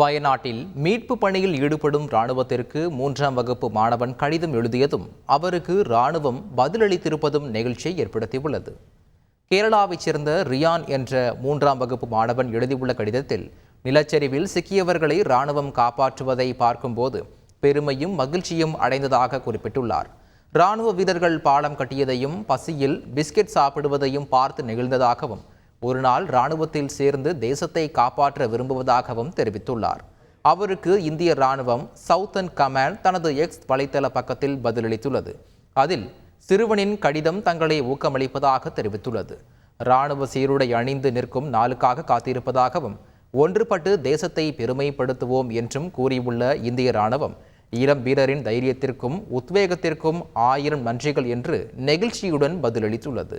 வயநாட்டில் மீட்பு பணியில் ஈடுபடும் ராணுவத்திற்கு மூன்றாம் வகுப்பு மாணவன் கடிதம் எழுதியதும் அவருக்கு ராணுவம் பதிலளித்திருப்பதும் நிகழ்ச்சியை ஏற்படுத்தியுள்ளது. கேரளாவைச் சேர்ந்த ரியான் என்ற மூன்றாம் வகுப்பு மாணவன் எழுதியுள்ள கடிதத்தில் நிலச்சரிவில் சிக்கியவர்களை ராணுவம் காப்பாற்றுவதை பார்க்கும்போது பெருமையும் மகிழ்ச்சியும் அடைந்ததாக குறிப்பிட்டுள்ளார். ராணுவ வீரர்கள் பாலம் கட்டியதையும் பசியில் பிஸ்கெட் சாப்பிடுவதையும் பார்த்து நெகிழ்ந்ததாகவும் ஒரு நாள் சேர்ந்து தேசத்தை காப்பாற்ற விரும்புவதாகவும் தெரிவித்துள்ளார். அவருக்கு இந்திய ராணுவம் சவுத்தன் கமாண்ட் தனது எக்ஸ் வலைத்தள பக்கத்தில் பதிலளித்துள்ளது. அதில் சிறுவனின் கடிதம் தங்களை ஊக்கமளிப்பதாக தெரிவித்துள்ளது. இராணுவ சீருடை அணிந்து நிற்கும் நாளுக்காக காத்திருப்பதாகவும் ஒன்றுபட்டு தேசத்தை பெருமைப்படுத்துவோம் என்றும் கூறியுள்ள இந்திய ராணுவம் இளம் வீரரின் தைரியத்திற்கும் உத்வேகத்திற்கும் ஆயிரம் நன்றிகள் என்று நெகிழ்ச்சியுடன் பதிலளித்துள்ளது.